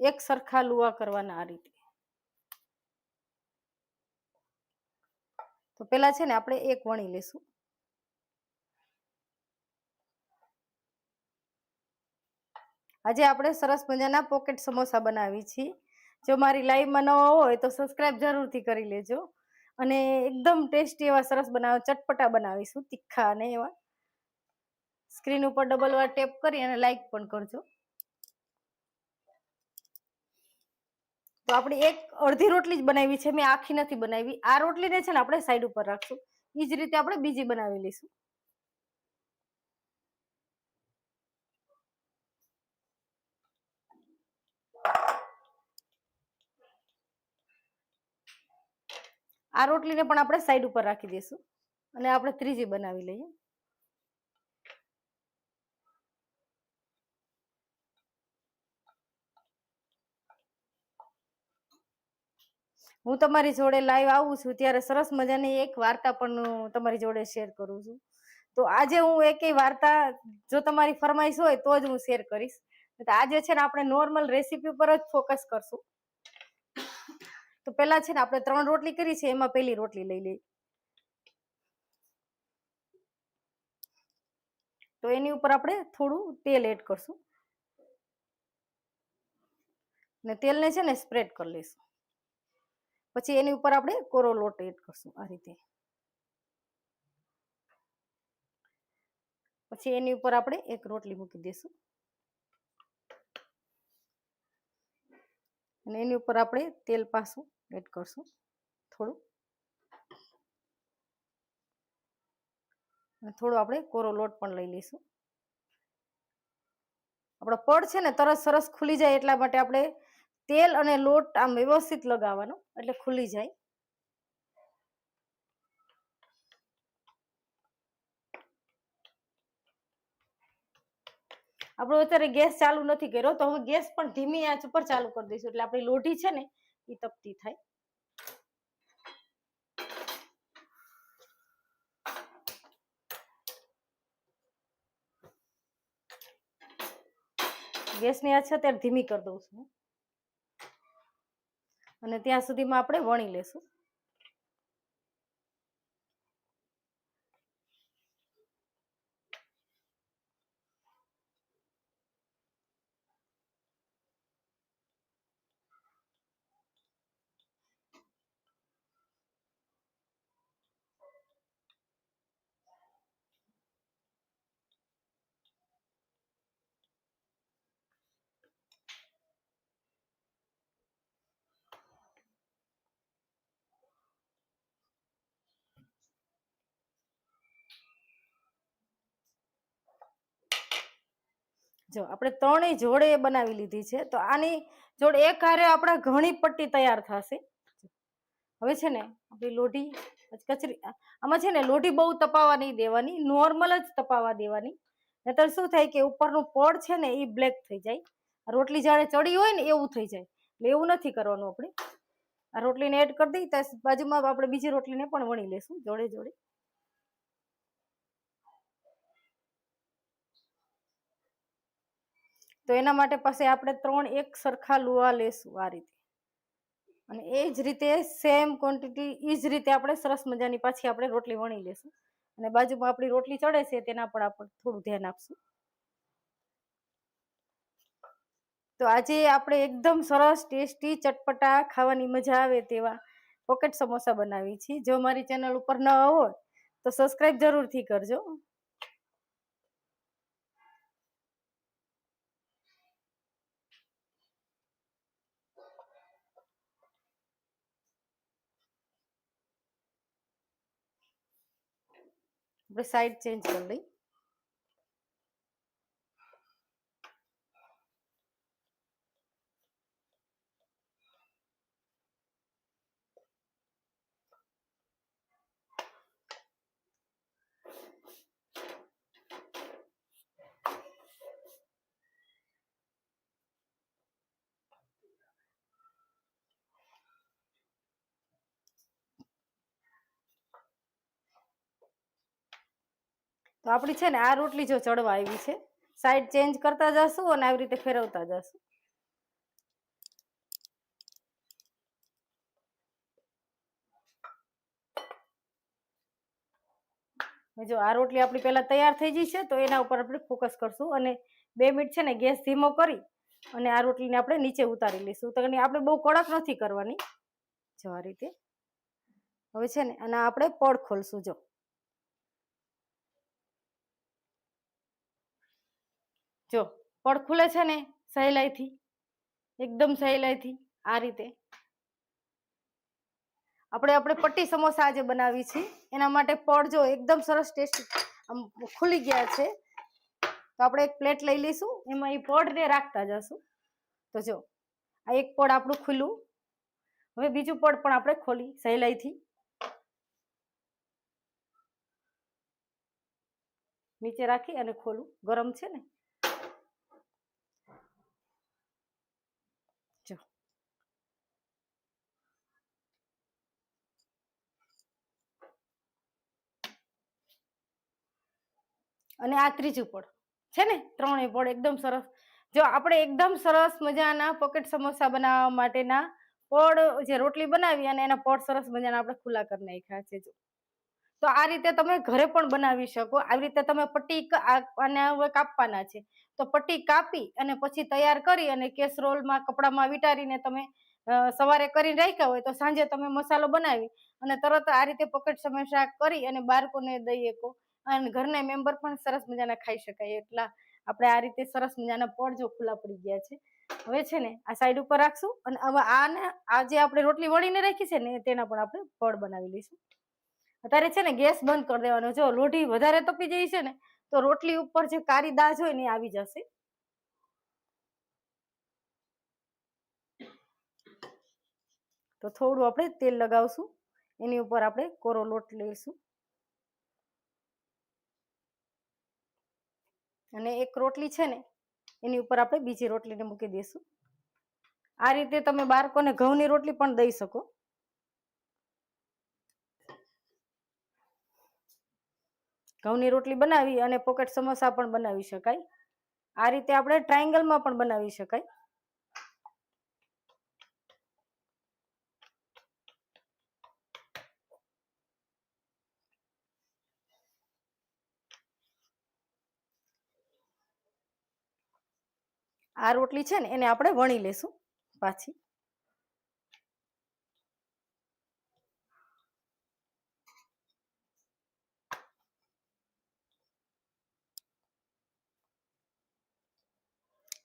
એક સરખા લુવા કરવાના આ રીતે. તો પેલા છે ને આપણે એક વણી લેશું આજે આપણે સરસ મજાના પોકેટ સમોસા બનાવી છીએ. જો મારી લાઈવમાં નવા હોય તો સબસ્ક્રાઈબ જરૂરથી કરી લેજો. અને એકદમ ટેસ્ટી એવા સરસ બનાવ ચટપટા બનાવીશું, તીખા અને એવા. સ્ક્રીન ઉપર ડબલ વાર ટેપ કરી અને લાઈક પણ કરજો. તો આપણે એક અડધી રોટલી જ બનાવી છે, મેં આખી નથી બનાવી. આ રોટલીને છે ને આપણે સાઈડ ઉપર રાખશું. એ જ રીતે આપણે બીજી બનાવી લઈશું. આ રોટલીને પણ આપણે સાઈડ ઉપર રાખી દઈશું. અને આપણે ત્રીજી બનાવી લઈએ. હું તમારી જોડે લાઈવ આવું છું ત્યારે સરસ મજાની એક વાર્તા પણ તમારી જોડે શેર કરું છું. તો આજે હું એક વાર્તા, જો તમારી ફરમાઈશ હોય તો જ હું શેર કરીશ. આજે છે ને આપણે નોર્મલ રેસીપી પર જ ફોકસ કરશું. તો પેલા છે ને આપણે ત્રણ રોટલી કરી છે, એમાં પેલી રોટલી લઈ લઈ તો એની ઉપર આપણે થોડું તેલ એડ કરશું. ને તેલને છે ને સ્પ્રેડ કરી લઈશું. પછી એની ઉપર આપણે કોરો લોટ એડ કરશું આ રીતે. પછી એની ઉપર આપણે એક રોટલી મૂકી દઈશું અને એની ઉપર આપણે તેલ પાસું એડ કરશું થોડું. અને થોડો આપણે કોરો લોટ પણ લઈ લઈશું. આપણો પડ છે ને તરત સરસ ખુલી જાય એટલા માટે આપણે તેલ અને લોટ આમ વ્યવસ્થિત લગાવવાનો, એટલે ખુલી જાય. આપણો અત્યારે ગેસ ચાલુ નથી કર્યો, તો હવે ગેસ પણ ધીમી આંચ ઉપર ચાલુ કરી દઈશું, એટલે આપણી લોઢી છે ને એ તપતી થાય. ગેસની આંચ અત્યારે ધીમી કરી દઉં છું અને ત્યાં સુધીમાં આપણે વણી લેશું. જો, આપણે ત્રણેય જોડે બનાવી લીધી છે, તો આની જોડે એક હારે આપણે ઘણી પટ્ટી તૈયાર થશે. હવે છે ને, આપણી લોઢી કચરી આમાં છે ને, લોઢી બહુ તપાવવા નહીં દેવાની, નોર્મલ જ તપાવવા દેવાની. નહીતર શું થાય કે ઉપરનું પડ છે ને, એ બ્લેક થઈ જાય. રોટલી જાણે ચડી હોય ને, એવું થઈ જાય. એટલે એવું નથી કરવાનું આપણે. આ રોટલીને એડ કરી દઈ ત્યાં બાજુમાં આપણે બીજી રોટલીને પણ વણી લેશું, જોડે જોડે. તો એના માટે પાસે આપણે ત્રણ એક સરખા લુવા લેશું આ રીતે. અને એ જ રીતે સેમ ક્વોન્ટિટી એ જ રીતે આપણે સરસ મજાની પાછી આપણે રોટલી વણી લેશું. અને બાજુમાં આપણી રોટલી ચડે છે, તેના પર આપણે થોડું ધ્યાન આપશું. તો આજે આપણે એકદમ સરસ, ટેસ્ટી, ચટપટા ખાવાની મજા આવે તેવા પોકેટ સમોસા બનાવી છીએ. જો મારી ચેનલ ઉપર ન હોય, તો સબસ્ક્રાઈબ જરૂરથી કરજો. આપણે સાઈડ ચેન્જ તો આપણી છે ને, આ રોટલી જો ચડવા આવી છે સાઈડ ચેન્જ કરતા જશું અને આવી રીતે ફેરવતા જશું. જો આ રોટલી આપણી પહેલાં તૈયાર થઈ ગઈ છે, તો એના ઉપર આપણે ફોકસ કરશું અને બે મિનિટ છે ને ગેસ ધીમો કરી અને આ રોટલીને આપણે નીચે ઉતારી લઈશું. તો આપણે બહુ કડક નથી કરવાની. જો આ રીતે. હવે છે ને, અને આપણે પડ ખોલશું, જો. જો પડ ખુલે છે ને, સહેલાઈથી, એકદમ સહેલાઈથી, આ રીતે. આપણે આપણે પટ્ટી સમોસા આજે બનાવી છે એના માટે પડ જો એકદમ સરસ ટેસ્ટ આમ ખુલી ગયા છે. તો આપણે એક પ્લેટ લઈ લઈશું. એમાં એ પડને રાખતા જશું. તો જો, આ એક પડ આપણું ખુલ્લું. હવે બીજું પડ પણ આપણે ખોલી, સહેલાઈથી. નીચે રાખી અને ખોલું. ગરમ છે ને જો અને આ ત્રીજું પડ છે ને? ત્રણેય પડ એકદમ સરસ. જો આપણે એકદમ સરસ મજાના પોકેટ સમોસા બનાવવા માટેના પડ જે રોટલી બનાવી અને એના પડ સરસ મજાના આપણે ખુલ્લા કરી નાખ્યા છે જો. તો આ રીતે તમે ઘરે પણ બનાવી શકો. આવી રીતે તમે પટ્ટી અને હવે કાપવાના છે. તો પટ્ટી કાપી અને પછી તૈયાર કરી અને કેસરોલમાં કપડામાં વિટારીને તમે સવારે કરી રાખ્યા હોય તો સાંજે તમે મસાલો બનાવી અને તરત આ રીતે પોકેટ સમોસા કરી અને બાળકોને દઈ શકો અને ઘરના મેમ્બર પણ સરસ મજાના ખાઈ શકાય એટલા આપણે આ રીતે સરસ મજાના પડ જો ખુલ્લા પડી ગયા છે. હવે છે ને આ સાઈડ ઉપર રાખશું અને હવે આને આ જે આપણે રોટલી વળીને રાખી છે ને તેના પણ આપણે પડ બનાવી લઈશું. અત્યારે છે ને ગેસ બંધ કરી દેવાનો. જો લોઢી વધારે તપી જાય છે ને તો રોટલી ઉપર જે કારી દાજ હોય ને આવી જશે. તો થોડું આપણે તેલ લગાવશું. એની ઉપર આપણે કોરો લોટ લઈશું. અને એક રોટલી છે ને, એની ઉપર આપણે બીજી રોટલીને મૂકી દઈશું. આ રીતે તમે બાળકોને ઘઉંની રોટલી પણ દઈ શકો. ઘઉંની રોટલી બનાવી અને પોકેટ સમોસા પણ બનાવી શકાય. આ રીતે આપણે ટ્રાયંગલમાં પણ બનાવી શકાય. આ રોટલી છે ને એને આપણે વણી લેશું પાછી.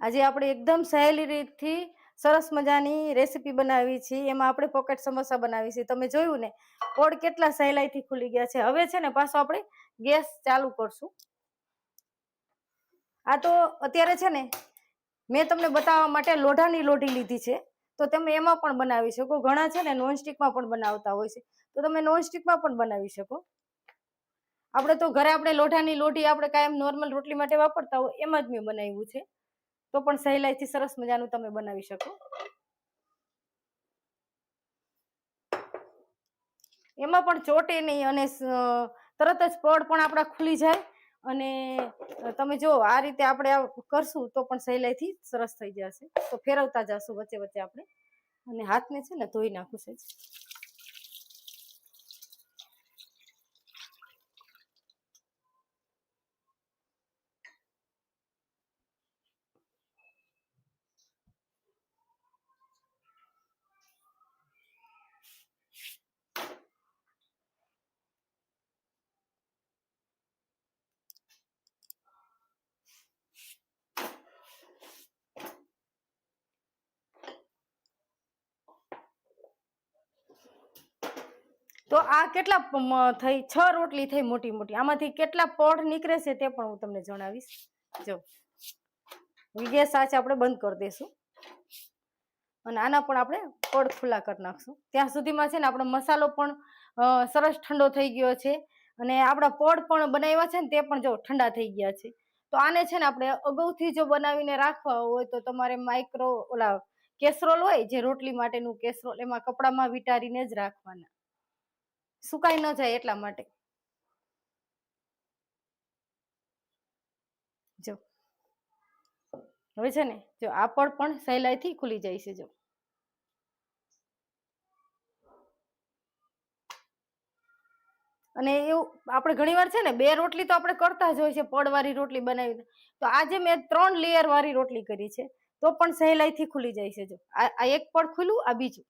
આજે આપણે એકદમ સહેલી રીતથી સરસ મજાની રેસીપી બનાવી છે. એમાં આપણે પોકેટ સમોસા બનાવી છે. તમે જોયું ને પોડ કેટલા સહેલાઈથી ખુલી ગયા છે. હવે છે ને પાછો આપણે ગેસ ચાલુ કરશું. આ તો અત્યારે છે ને મેં તમને બતાવવા માટે લોઢાની લોઢી લીધી છે. તો તમે એમાં પણ બનાવી શકો. ઘણા છે ને નોનસ્ટિકમાં પણ બનાવતા હોય છે. તો તમે નોનસ્ટિકમાં પણ બનાવી શકો. આપણે તો ઘરે આપણે લોઢાની લોઢી આપણે કાયમ નોર્મલ રોટલી માટે વાપરતા હોય એમ જ મેં બનાવ્યું છે. તો પણ સહેલાઈથી સરસ મજાનું તમે બનાવી શકો. એમાં પણ ચોટે નહીં અને તરત જ પડ પણ આપણા ખુલી જાય. અને તમે જો આ રીતે આપણે કરશું તો પણ સહેલાઈથી સરસ થઈ જશે. તો ફેરવતા જશું વચ્ચે વચ્ચે આપણે. અને હાથને છે ને ધોઈ નાખું છે. તો આ કેટલા થઈ, છ રોટલી થઈ મોટી મોટી. આમાંથી કેટલા પડ નીકળે છે તે પણ હું તમને જણાવીશ. જો ગેસ સાચે આપણે બંધ કરી દઈશું. અને આના પણ આપણે પડ ખુલ્લા કરી નાખશું. ત્યાં સુધીમાં છે ને, આપણો મસાલો પણ સરસ ઠંડો થઈ ગયો છે. અને આપણા પડ પણ બનાવ્યા છે ને, તે પણ જો ઠંડા થઈ ગયા છે. તો આને છે ને, આપણે અગાઉથી જો બનાવીને રાખવા હોય તો તમારે માઇક્રો ઓલા કેસરોલ હોય, જે રોટલી માટેનું કેસરોલ, એમાં કપડામાં વિટારીને જ રાખવાના. સુકાઈ ન જાય એટલા માટે. જો. હવે છે ને, જો આ પડ પણ સહેલાઈથી ખુલી જાય છે, જો. અને એવું, આપણે ઘણીવાર છે ને, બે રોટલી તો આપણે કરતા જ હોય છે પડવાળી રોટલી બનાવી તો. આજે મેં ત્રણ લેયર વાળી રોટલી કરી છે, તો પણ સહેલાઈથી ખુલી જાય છે, જો. આ એક પડ ખુલ્લું આ બીજું.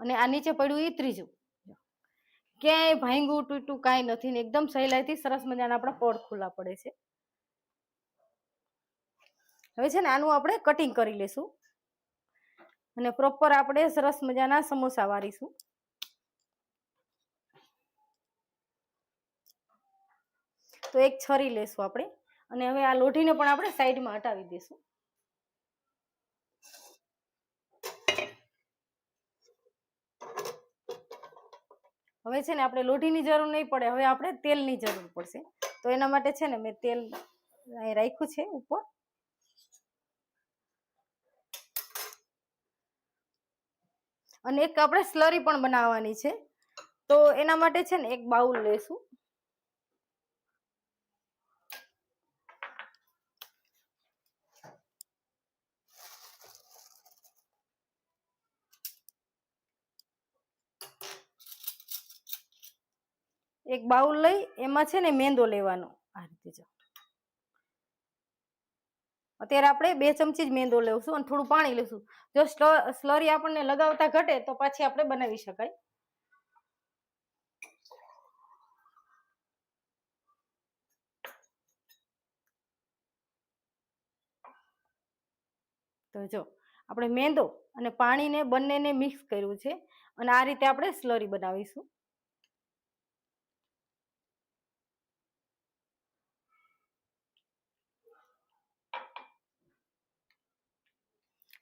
અને આ નીચે પડ્યું એ ત્રીજું. ક્યાંય ભાંગું તૂટ્યું, કાંઈ નથી ને એકદમ સહેલાઈથી સરસ મજાના આપણા પડ ખુલ્લા પડે છે. હવે છે ને આનું આપણે કટિંગ કરી લેશું. અને પ્રોપર આપણે સરસ મજાના સમોસા વારીશું. તો એક છરી લેશું આપણે. અને હવે આ લોઢીને પણ આપણે સાઈડમાં હટાવી દઈશું હવે છે ને આપણે લોઢીની જરૂર નહીં પડે, હવે આપણે તેલની જરૂર પડશે. તો એના માટે છે ને મેં તેલ અહીં રાખ્યું છે ઉપર. અને એક આપણે સ્લરી પણ બનાવવાની છે. તો એના માટે છે ને એક બાઉલ લેશું. એક બાઉલ લઈ, એમાં છે ને મેંદો લેવાનો. આ રીતે જો. અત્યારે આપણે બે ચમચી જ મેંદો લેવશું અને થોડું પાણી લેશું. જો સ્લરી આપણને લગાવતા ઘટે તો પાછી આપણે બનાવી શકાય. તો જો, આપણે મેંદો અને પાણીને બંનેને મિક્સ કર્યું છે અને આ રીતે આપણે સ્લરી બનાવીશું.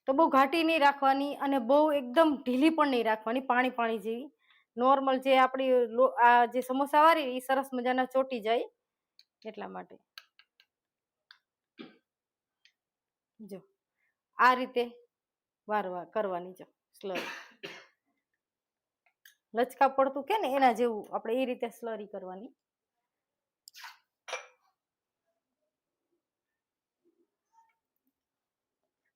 તો બહુ ઘાટી નહીં રાખવાની અને બહુ એકદમ ઢીલી પણ નહીં રાખવાની, પાણી પાણી જેવી. નોર્મલ જે આપણી આ જે સમોસા વાળી એ સરસ મજાના ચોટી જાય એટલા માટે. જો, આ રીતે વારવા, કરવાની જો સ્લરી લચકા પડતું કે ને એના જેવું, આપણે એ રીતે સ્લરી કરવાની.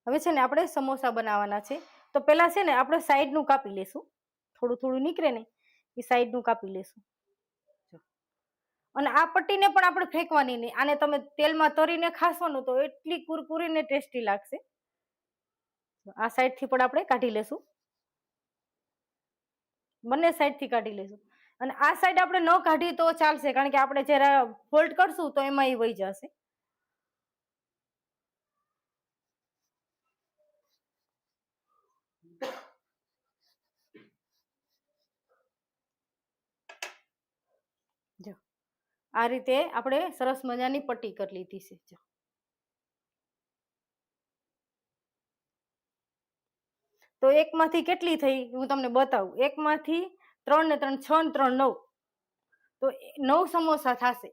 હવે છે ને આપણે સમોસા બનાવવાના છે. તો પહેલાં છે ને આપણે સાઈડનું કાપી લેશું. થોડું થોડું નીકળે ને એ સાઈડનું કાપી લેશું. અને આ પટ્ટીને પણ આપણે ફેંકવાની નહીં. આને તમે તેલમાં તરીને ખાશો તો એટલી કુરકુરીને ટેસ્ટી લાગશે. આ સાઈડથી પણ આપણે કાઢી લેશું. બંને સાઈડથી કાઢી લેશું. અને આ સાઈડ આપણે ન કાઢી તો ચાલશે. કારણ કે આપણે જ્યારે ફોલ્ડ કરશું તો એમાં એ વહી જશે જો આ રીતે આપણે સરસ મજાની પટ્ટી કરી લીધી છે તો એકમાંથી કેટલી થઈ? હું તમને બતાવું. એકમાંથી ત્રણ ને ત્રણ, છ ને ત્રણ, નવ. તો નવ સમોસા થશે.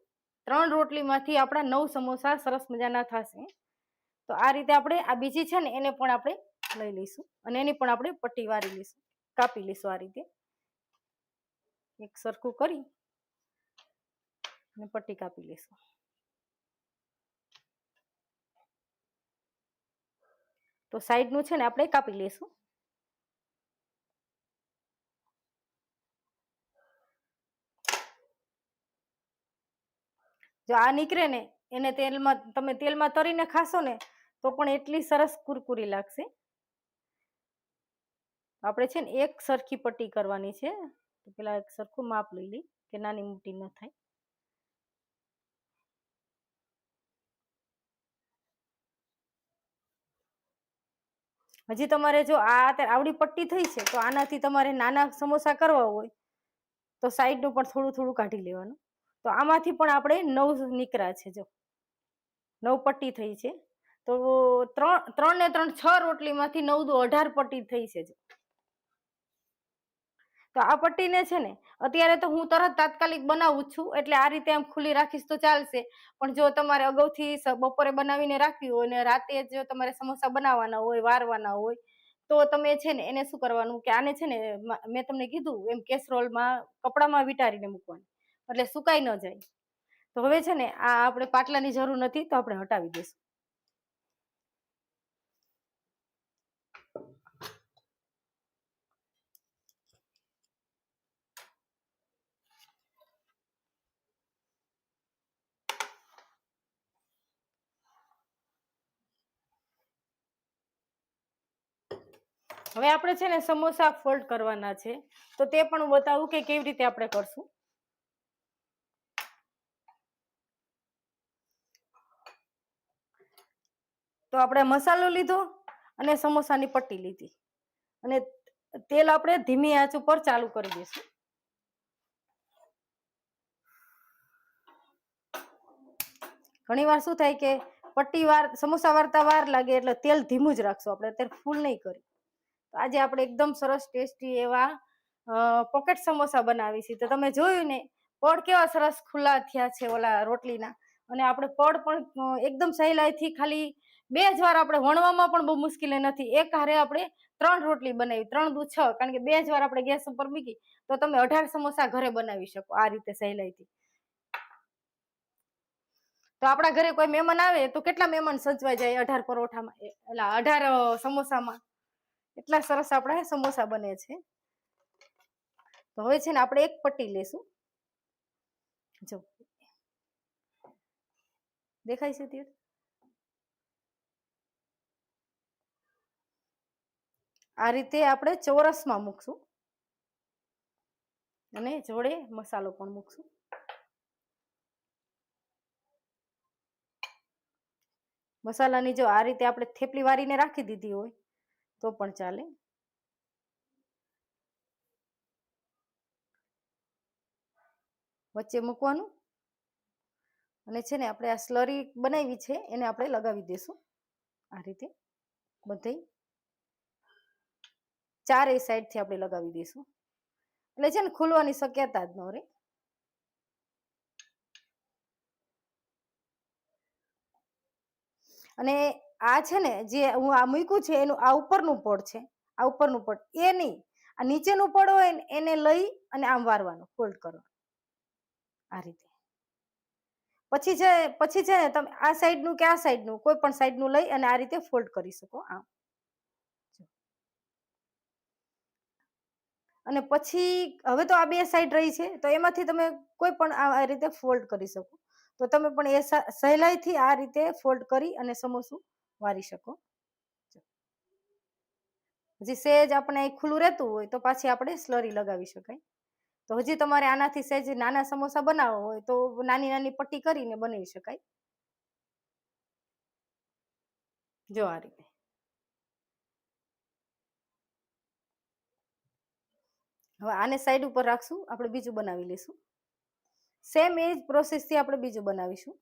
ત્રણ રોટલીમાંથી આપણા નવ સમોસા સરસ મજાના થશે. તો આ રીતે આપણે આ બીજી છે ને, એને પણ આપણે લઈ લઈશું. અને એની પણ આપણે પટ્ટી વારી લઈશું. કાપી લઈશું આ રીતે. એક સરખું કરી. અને પટ્ટી કાપી લઈશું. તો સાઈડનું છે ને આપણે કાપી લઈશું. જો આ નીકળે ને, એને તેલમાં, તમે તેલમાં તરીને ખાશો ને, તો પણ એટલી સરસ કુરકુરી લાગશે. આપણે છે ને એક સરખી પટ્ટી કરવાની છે. તો પેલા એક સરખું માપ લઈ લઈ, કે નાની મોટી ન થાય. હજી તમારે જો આ અત્યારે આવડી પટ્ટી થઈ છે, તો આનાથી તમારે નાના સમોસા કરવા હોય, તો સાઈડનું પણ થોડું થોડું કાઢી લેવાનું. તો આમાંથી પણ આપણે નવ નીકળ્યા છે જો. નવ પટ્ટી થઈ છે. તો ત્રણ ત્રણ ને ત્રણ, છ રોટલીમાંથી નવ દો અઢાર પટ્ટી થઈ છે જો. તો આ પટ્ટીને છે ને, અત્યારે તો હું તરત તાત્કાલિક બનાવું છું, એટલે આ રીતે આમ ખુલ્લી રાખીશ તો ચાલશે. પણ જો તમારે અગાઉથી બપોરે બનાવીને રાખવી હોય ને રાતે જો તમારે સમોસા બનાવવાના હોય, વારવાના હોય, તો તમે છે ને એને શું કરવાનું કે આને છે ને મેં તમને કીધું એમ કેસરોલમાં કપડામાં વિટારીને મૂકવાનું, એટલે સુકાઈ ન જાય. તો હવે છે ને આ આપણે પાટલાની જરૂર નથી, તો આપણે હટાવી દઈશું. હવે આપણે છે ને સમોસા ફોલ્ડ કરવાના છે. તો તે પણ હું બતાવું કે કેવી રીતે આપણે કરશું. તો આપણે મસાલો લીધો અને સમોસાની પટ્ટી લીધી. અને તેલ આપણે ધીમી આંચ ઉપર ચાલુ કરી દઈશું. ઘણી વાર શું થાય કે પટ્ટી વાર, સમોસા વારતા વાર લાગે એટલે તેલ ધીમું જ રાખશું. આપણે અત્યારે ફૂલ નહીં કરી. તો આજે આપણે એકદમ સરસ ટેસ્ટી એવા પોકેટ સમોસા બનાવીશું. તો તમે જોયું ને પડ કેવા સરસ ખુલ્લા થયા છે ઓલા રોટલીના. અને આપણે પડ પણ એકદમ સહેલાઈથી ખાલી બે જ વાર આપણે વણવામાં પણ બહુ મુશ્કેલી નથી. એક હારે આપણે ત્રણ રોટલી બનાવી, ત્રણ દુ છ, કારણ કે બે જ વાર આપણે ગેસ ઉપર મૂકી, તો તમે અઢાર સમોસા ઘરે બનાવી શકો આ રીતે સહેલાઈથી. તો આપણા ઘરે કોઈ મહેમાન આવે, તો કેટલા મહેમાન સચવાઈ જાય અઢાર પરોઠામાં? એટલે અઢાર સમોસામાં? એટલા સરસ આપણા સમોસા બને છે. તો હવે છે ને આપણે એક પટ્ટી લેશું. જો. દેખાય છે તીર? આ રીતે આપણે ચોરસમાં મૂકશું. અને જોડે મસાલો પણ મૂકશું. મસાલાની જો આ રીતે આપણે થેપલી વારીને રાખી દીધી હોય તો પણ ચાલે. વચ્ચે મૂકવાનું. અને છે ને આપણે આ સ્લરી બનાવી છે, એને આપણે લગાવી દઈશું આ રીતે બધે ચારેય સાઈડથી આપણે લગાવી દઈશું એટલે છે ને ખુલવાની શક્યતા જ ન રહે. અને આ છે ને જે હું આ મૂક્યું છે એનું આ ઉપરનું પડ છે. આ ઉપરનું પડ. એ નહીં. આ નીચેનું પડ હોય એને લઈ અને આમ વારવાનું. ફોલ્ડ કરવાનું આ રીતે. પછી છે પછી છે ને તમે આ સાઈડનું કે આ સાઈડનું, કોઈ પણ સાઈડનું લઈ અને આ રીતે ફોલ્ડ કરી શકો. આમ. અને પછી હવે તો આ બે સાઈડ રહી છે, તો એમાંથી તમે કોઈ પણ આ રીતે ફોલ્ડ કરી શકો. તો તમે પણ એ સહેલાઈથી આ રીતે ફોલ્ડ કરી અને સમોસું વારી શકો. હજી સેજ આપણે ખુલ્લું રહેતું હોય તો પાછી આપણે સ્લરી લગાવી શકાય. તો હજી તમારે આનાથી સેજ નાના સમોસા બનાવવા હોય તો નાની નાની પટ્ટી કરીને બનાવી શકાય. જો આ રીતે. હવે આને સાઈડ ઉપર રાખશું, આપણે બીજું બનાવી લઈશું. સેમ એ જ પ્રોસેસથી આપણે બીજું બનાવીશું.